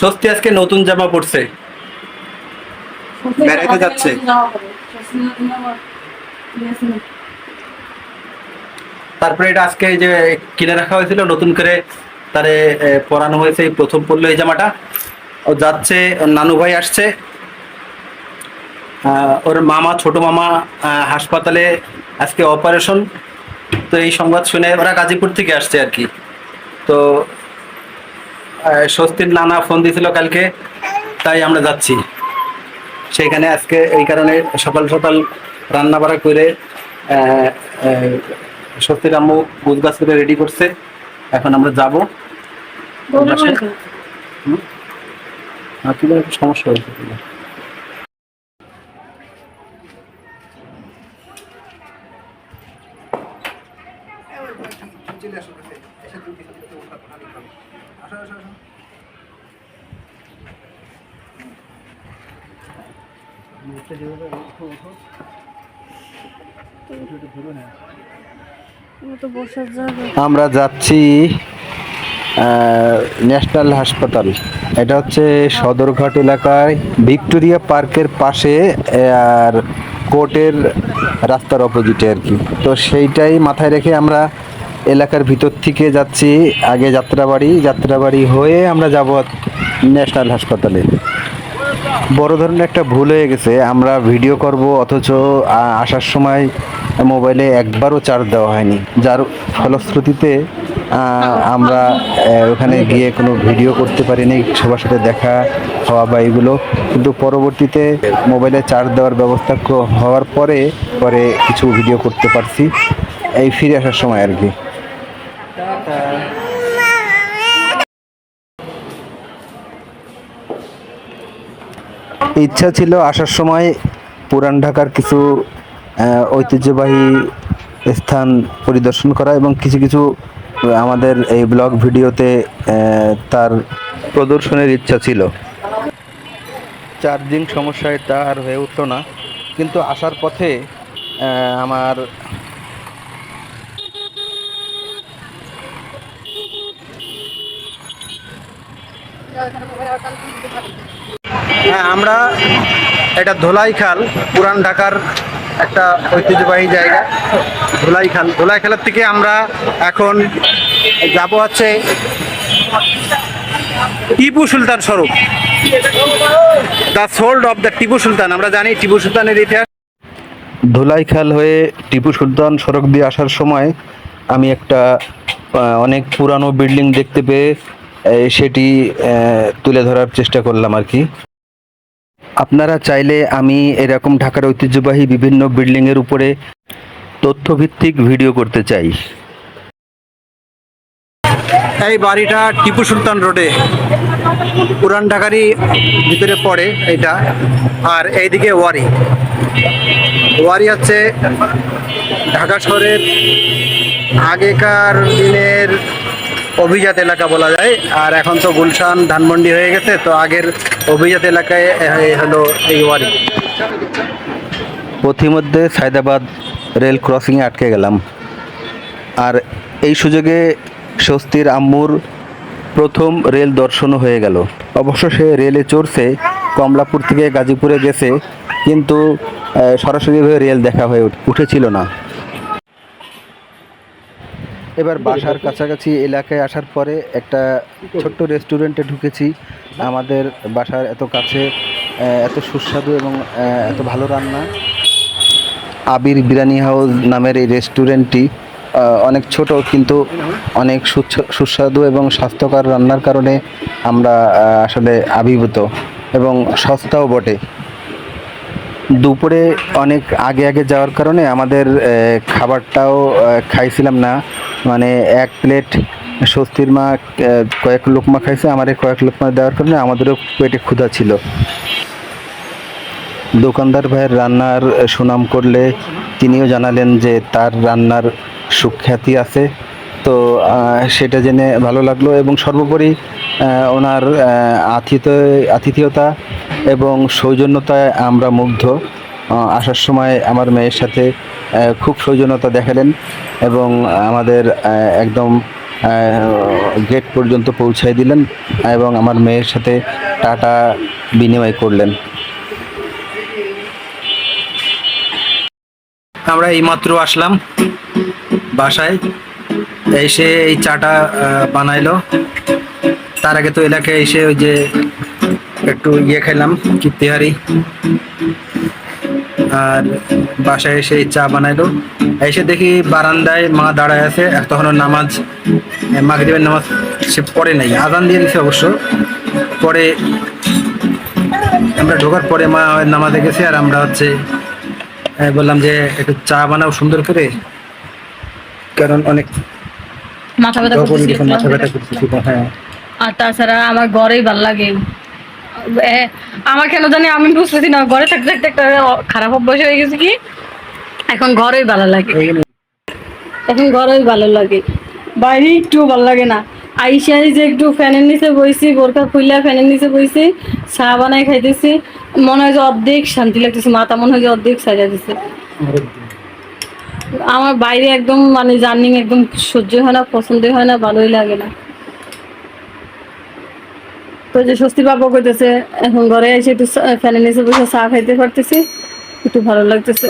স্বস্তি আজকে নতুন জামা পড়ছে বেড়াইতে যাচ্ছে। তারপরে এটা আজকে এই যে কিনে রাখা হয়েছিল নতুন করে তারে পরানো হয়েছে এই প্রথম পরলো এই জামাটা। ও যাচ্ছে ওর নানু ভাই আসছে। ওর মামা ছোট মামা হাসপাতালে আজকে অপারেশন। তো এই সংবাদ শুনে ওরা গাজীপুর থেকে আসছে আর কি। তো স্বস্তির নানা ফোন দিয়েছিল কালকে তাই আমরা যাচ্ছি। সেইখানে আজকে এই কারণে সকাল সকাল রান্না বাড়া করে স্বস্তির আম্মু বুধ গাছ করে রেডি করছে। এখন আমরা যাব। একটু সমস্যা হয়েছে। আমরা যাচ্ছি ন্যাশনাল হাসপাতাল। এটা হচ্ছে সদরঘাট এলাকায় ভিক্টোরিয়া পার্কের পাশে আর কোর্টের রাস্তার অপোজিটে আর কি। তো সেইটাই মাথায় রেখে আমরা এলাকার ভিতর থেকে যাচ্ছি আগে যাত্রাবাড়ি। যাত্রাবাড়ি হয়ে আমরা যাব ন্যাশনাল হাসপাতালে। বড় ধরনের একটা ভুল হয়ে গেছে। আমরা ভিডিও করব, অথচ আসার সময় মোবাইলে একবারও চার্জ দেওয়া হয়নি। যার ফলশ্রুতিতে আমরা ওখানে গিয়ে কোনো ভিডিও করতে পারিনি, সবার সাথে দেখা হওয়া বা এগুলো। কিন্তু পরবর্তীতে মোবাইলে চার্জ দেওয়ার ব্যবস্থা হওয়ার পরে পরে কিছু ভিডিও করতে পারছি। এই ফিরে আসার সময় আর কি। ইচ্ছা ছিল আসার সময় পুরান ঢাকার কিছু ঐতিহ্যবাহী স্থান পরিদর্শন করা এবং কিছু কিছু আমাদের এই ব্লগ ভিডিওতে তার প্রদর্শনের ইচ্ছা ছিল। চার্জিং সমস্যায় তা আর হয়ে উঠল না, কিন্তু আসার পথে আমার হ্যাঁ আমরা এটা ধোলাইখাল, পুরান ঢাকার একটা ঐতিহ্যবাহী জায়গা, ধোলাইখাল। ধোলাইখালের থেকে আমরা এখন যাব হচ্ছে টিপু সুলতান স্বরূপ। The soul of the Tipu Sultan আমরা জানি টিপু সুলতানের ইতিহাস। ধুলাইখাল হয়ে টিপু সুলতান সড়ক দিয়ে আসার সময় আমি একটা অনেক পুরানো বিল্ডিং দেখতে পেয়ে সেটি তুলে ধরার চেষ্টা করলাম আর কি। আপনারা চাইলে আমি এরকম ঢাকার ঐতিহ্যবাহী বিভিন্ন বিল্ডিংয়ের উপরে তথ্যভিত্তিক ভিডিও করতে চাই। এই বাড়িটা টিপু সুলতান রোডে। পুরান ঢাকারই ভিতরে পড়ে এটা আর এইদিকে ওয়ারি। ওয়ারি হচ্ছে ঢাকা শহরের আগেকার দিনের অভিজাত এলাকা বলা যায়। আর এখন তো গুলশান, ধানমন্ডি হয়ে গেছে, তো আগের অভিজাত এলাকায় হলো এই ওয়ারি। পথিমধ্যে সায়দাবাদ রেল ক্রসিংয়ে আটকে গেলাম। আর এই সুযোগে স্বস্তির আম্মুর প্রথম রেল দর্শনও হয়ে গেল। অবশ্য সে রেলে চড়ছে কমলাপুর থেকে গাজীপুরে গেছে, কিন্তু সরাসরিভাবে রেল দেখা হয়ে উঠেছিল না। এবার বাসার কাছাকাছি এলাকায় আসার পরে একটা ছোট্ট রেস্টুরেন্টে ঢুকেছি। আমাদের বাসার এত কাছে এত সুস্বাদু এবং এত ভালো রান্না। আবির বিরিয়ানি হাউস নামের এই রেস্টুরেন্টটি অনেক ছোট কিন্তু অনেক সুস্বাদু এবং স্বাস্থ্যকর রান্নার কারণে আমরা আসলে আবির্ভূত এবং সস্তাও বটে। দুপুরে অনেক আগে আগে যাওয়ার কারণে আমাদের খাবারটাও খাইছিলাম না। মানে এক প্লেট স্বস্তির মা কয়েক লোকমা খাইছে, আমারে কয়েক লোকমা দেওয়ার কারণে আমাদেরও পেটে ক্ষুধা ছিল। দোকানদার ভাইয়ের রান্নার সুনাম করলে তিনিও জানালেন যে তার রান্নার সুখ্যাতি আছে। তো সেটা জেনে ভালো লাগল এবং সর্বোপরি ওনার আহ, আতিথ্য আতিথেয়তা এবং সৌজন্যতায় আমরা মুগ্ধ। আসার সময় আমার মেয়ের সাথে খুব সৌজন্যতা দেখালেন এবং আমাদের একদম গেট পর্যন্ত পৌঁছায় দিলেন এবং আমার মেয়ের সাথে টাটা বিনিময় করলেন। আমরা এইমাত্র আসলাম বাসায়। এসে এই চাটা বানাইলো। তার আগে তো এলাকায় এসে ওই যে একটু ইয়ে খেলাম কি তেহারি আর বাসায় এসে চা বানাইলো। এসে দেখি বারান্দায় মা দাঁড়ায় আছে তখনও নামাজ মাগরিবের নামাজ সে পড়ে নাই। আদান দিয়ে দিছে অবশ্য। পরে আমরা ঢোকার পরে মা নামাজে গেছে, আর আমরা হচ্ছে বললাম যে একটু চা বানাও সুন্দর করে। কারণ অনেক মাথা ব্যথা যখন মাথা ব্যথা করতেছিল হ্যাঁ। আর তাছাড়া আমার ঘরেই ভালো লাগে। আমার কেন জানি আমি বুঝতেছি না ঘরে থাকতে থাকতে একটা খারাপ অভ্যাস হয়ে গেছে কি? এখন ঘরেই ভালো লাগে। এখন ঘরেই ভালো লাগে। বাইরে একটু ভালো লাগে না। আইসা যে একটু ফ্যানের নিচে বইছি বোরকা খুললা ফ্যানের নিচে বইছি চা বানাই খাইতেছি। মনে হয় যে অর্ধেক শান্তি লাগতেছে মাথা মনে হয় যে অর্ধেক সাজা দিছে। আমার বাইরে একদম মানে জার্নিং একদম সহ্য হয় না পছন্দ হয় না, ভালোই লাগে না। তো যে স্বস্তি পাবো করতেছে এখন ঘরে এসে একটু ফ্যানের নিচে বসে চা খাইতে পারতেছি, একটু ভালো লাগতেছে।